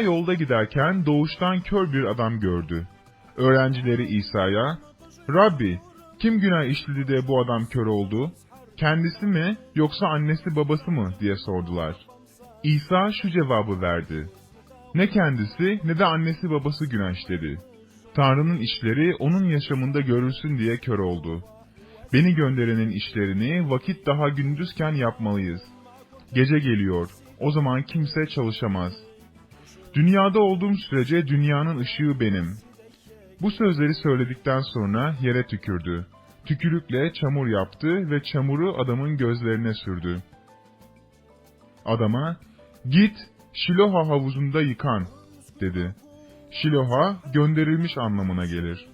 Yolda giderken doğuştan kör bir adam gördü. Öğrencileri İsa'ya, Rabbi, kim günah işledi de bu adam kör oldu? Kendisi mi yoksa annesi babası mı diye sordular. İsa şu cevabı verdi. Ne kendisi ne de annesi babası günah işledi. Tanrı'nın işleri onun yaşamında görülsün diye kör oldu. Beni gönderenin işlerini vakit daha gündüzken yapmalıyız. Gece geliyor, o zaman kimse çalışamaz. Dünyada olduğum sürece dünyanın ışığı benim. Bu sözleri söyledikten sonra yere tükürdü. Tükürükle çamur yaptı ve çamuru adamın gözlerine sürdü. Adama, git Şiloha havuzunda yıkan, dedi. Şiloha, gönderilmiş anlamına gelir.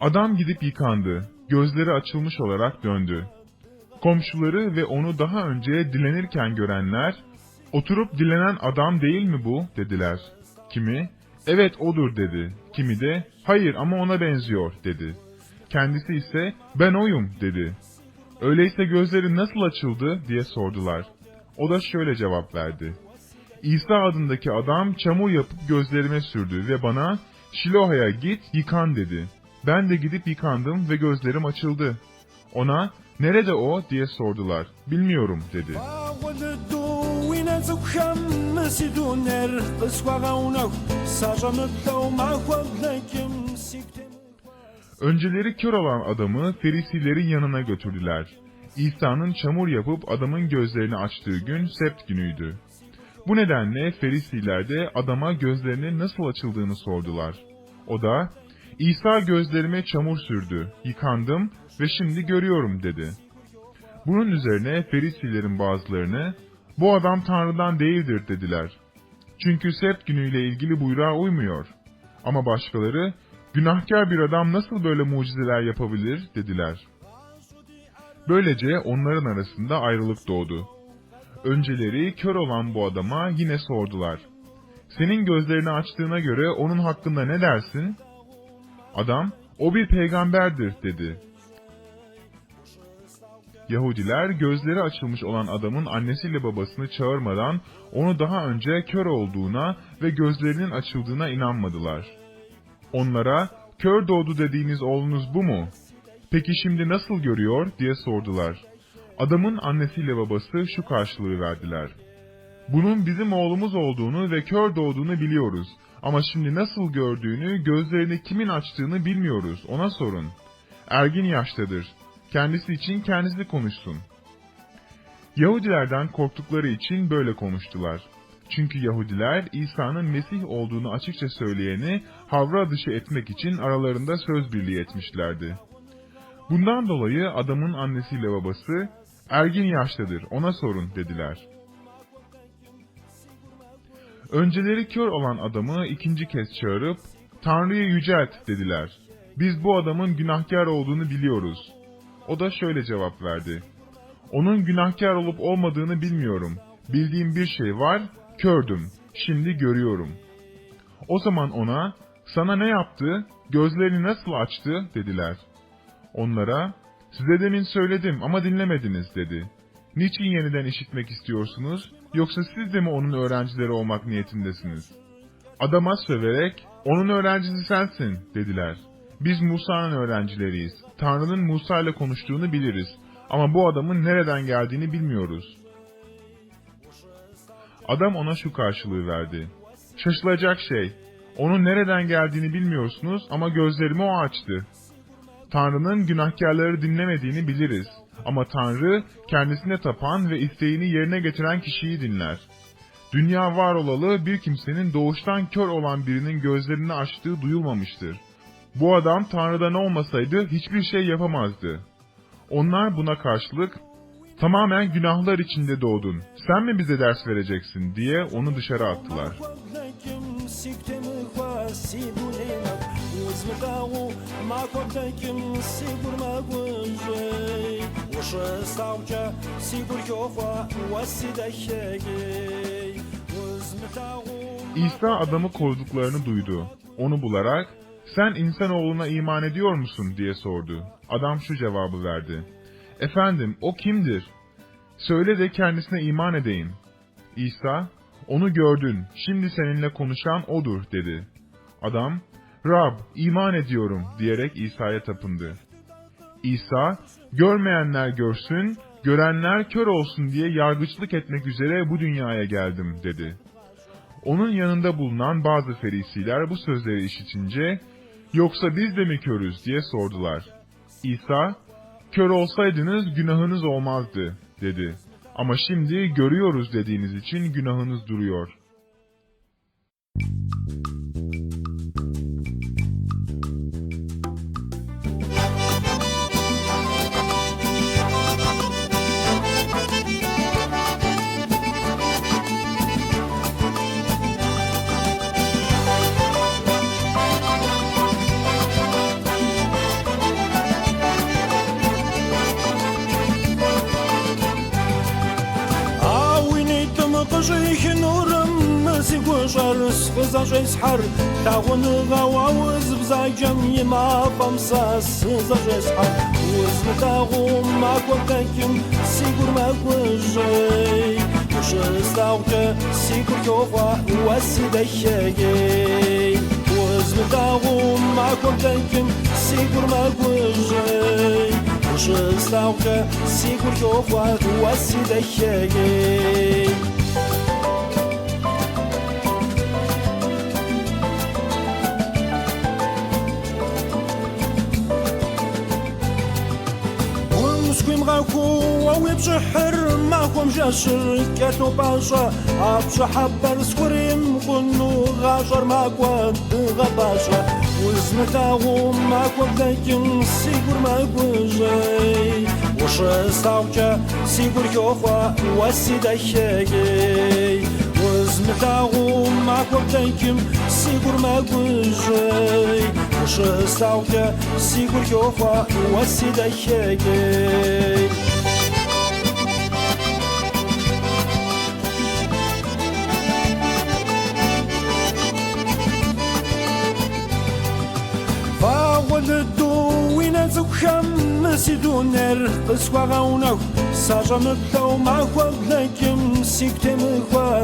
Adam gidip yıkandı, gözleri açılmış olarak döndü. Komşuları ve onu daha önce dilenirken görenler, oturup dilenen adam değil mi bu, dediler. Kimi, evet odur dedi. Kimi de, hayır ama ona benziyor, dedi. Kendisi ise, ben oyum, dedi. Öyleyse gözleri nasıl açıldı, diye sordular. O da şöyle cevap verdi. İsa adındaki adam çamur yapıp gözlerime sürdü ve bana, Şiloha'ya git yıkan dedi. Ben de gidip yıkandım ve gözlerim açıldı. Ona, nerede o diye sordular. Bilmiyorum dedi. Önceleri kör olan adamı Ferisilerin yanına götürdüler. İsa'nın çamur yapıp adamın gözlerini açtığı gün sept günüydü. Bu nedenle Ferisiler de adama gözlerinin nasıl açıldığını sordular. O da, İsa gözlerime çamur sürdü, yıkandım ve şimdi görüyorum dedi. Bunun üzerine Ferisilerin bazılarını, bu adam Tanrı'dan değildir dediler. Çünkü sept günüyle ilgili buyruğa uymuyor. Ama başkaları, günahkar bir adam nasıl böyle mucizeler yapabilir dediler. Böylece onların arasında ayrılık doğdu. Önceleri kör olan bu adama yine sordular. Senin gözlerini açtığına göre onun hakkında ne dersin? Adam, o bir peygamberdir dedi. Yahudiler gözleri açılmış olan adamın annesiyle babasını çağırmadan onu daha önce kör olduğuna ve gözlerinin açıldığına inanmadılar. Onlara, kör doğdu dediğiniz oğlunuz bu mu? Peki şimdi nasıl görüyor diye sordular. Adamın annesiyle babası şu karşılığı verdiler. Bunun bizim oğlumuz olduğunu ve kör doğduğunu biliyoruz. Ama şimdi nasıl gördüğünü, gözlerini kimin açtığını bilmiyoruz. Ona sorun. Ergin yaştadır. Kendisi için kendisi konuşsun. Yahudilerden korktukları için böyle konuştular. Çünkü Yahudiler İsa'nın Mesih olduğunu açıkça söyleyeni havra dışı etmek için aralarında söz birliği etmişlerdi. Bundan dolayı adamın annesiyle babası, ergin yaştadır ona sorun dediler. Önceleri kör olan adamı ikinci kez çağırıp, Tanrı'yı yücelt dediler. Biz bu adamın günahkar olduğunu biliyoruz. O da şöyle cevap verdi. Onun günahkar olup olmadığını bilmiyorum. Bildiğim bir şey var, kördüm. Şimdi görüyorum. O zaman ona, sana ne yaptı, gözlerini nasıl açtı dediler. Onlara, size demin söyledim ama dinlemediniz dedi. Niçin yeniden işitmek istiyorsunuz, yoksa siz de mi onun öğrencileri olmak niyetindesiniz? Adama söverek, onun öğrencisi sensin dediler. Biz Musa'nın öğrencileriyiz. Tanrı'nın Musa ile konuştuğunu biliriz. Ama bu adamın nereden geldiğini bilmiyoruz. Adam ona şu karşılığı verdi. Şaşılacak şey, onun nereden geldiğini bilmiyorsunuz ama gözlerimi o açtı. Tanrı'nın günahkarları dinlemediğini biliriz. Ama Tanrı kendisine tapan ve isteğini yerine getiren kişiyi dinler. Dünya var olalı bir kimsenin doğuştan kör olan birinin gözlerini açtığı duyulmamıştır. Bu adam Tanrı'dan olmasaydı hiçbir şey yapamazdı. Onlar buna karşılık, tamamen günahlar içinde doğdun, sen mi bize ders vereceksin diye onu dışarı attılar. İsa adamı kovduklarını duydu. Onu bularak, sen insanoğluna iman ediyor musun diye sordu. Adam şu cevabı verdi. Efendim, o kimdir? Söyle de kendisine iman edeyim. İsa, Onu gördün, şimdi seninle konuşan odur dedi. Adam, Rab, iman ediyorum diyerek İsa'ya tapındı. İsa, görmeyenler görsün, görenler kör olsun diye yargıçlık etmek üzere bu dünyaya geldim dedi. Onun yanında bulunan bazı ferisiler bu sözleri işitince, yoksa biz de mi körüz diye sordular. İsa, kör olsaydınız günahınız olmazdı dedi. Ama şimdi görüyoruz dediğiniz için günahınız duruyor. ищӀэр схызэщӀесхьэр лъагъуныгъэуэ уз бзаджэм и мафӀэм сэ сызэщӀесхьэр уз мыдэгъум макӀуэ къэкӀым си гур мэкӀужьей ущыстӀэгъукӀэ си гур йохъуэ уэ си дэхьэгей уз мыдэгъум макӀуэ къэкӀым си гур мэкӀужьей ущыстӀэгъукӀэ си гур йохъуэ уэ си дэхьэгей ووي بشحر معكم جاشر كاتو باشا عبشا حبر سكوريم كنو غاشر معكو غباشا وزمتاغو معكو بدايكم سيقور معكو جاي وش استاوكا سيقور يوخوا واسي دايكي وزمتاغو معكو بدايكم سيقور معكو جاي وش استاوكا سيقور يوخوا واسي دايكي فاولدو وين زوخم مسيدونر قسوا غاونو ساجا مبتو معكوا بلاكم سيكتم غوا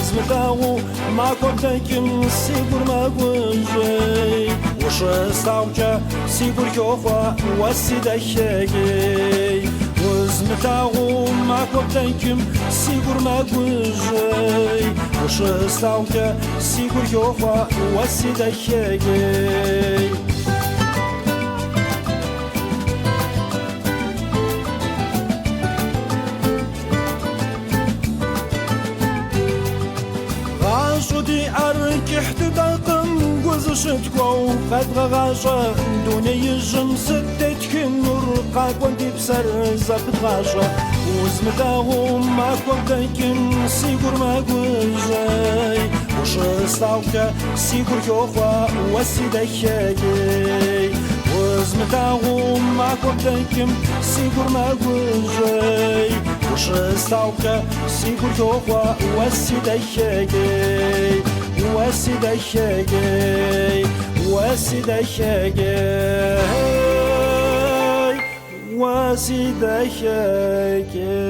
zwykało, ma kontekim sigur ma gwenje. Şey. Uszy stałcia sigur jofa wasi da hege. Zmytało ma kontekim sigur ma gwenje. Şey. Uszy stałcia sigur jofa wasi da hege. احتداقم وزشتكو قد غاشا دوني يجم ستتك النور قاك وانتي بسر زبط غاشا وزمتاغو ماك وانتاكم سيقور ماك وجاي وش استاوكا سيقور يوخوا واسيدا شاكي وزمتاغو ماك وانتاكم سيقور ماك وجاي وش استاوكا سيقور يوخوا وسدشاجي وسدشاجي وسدشاجي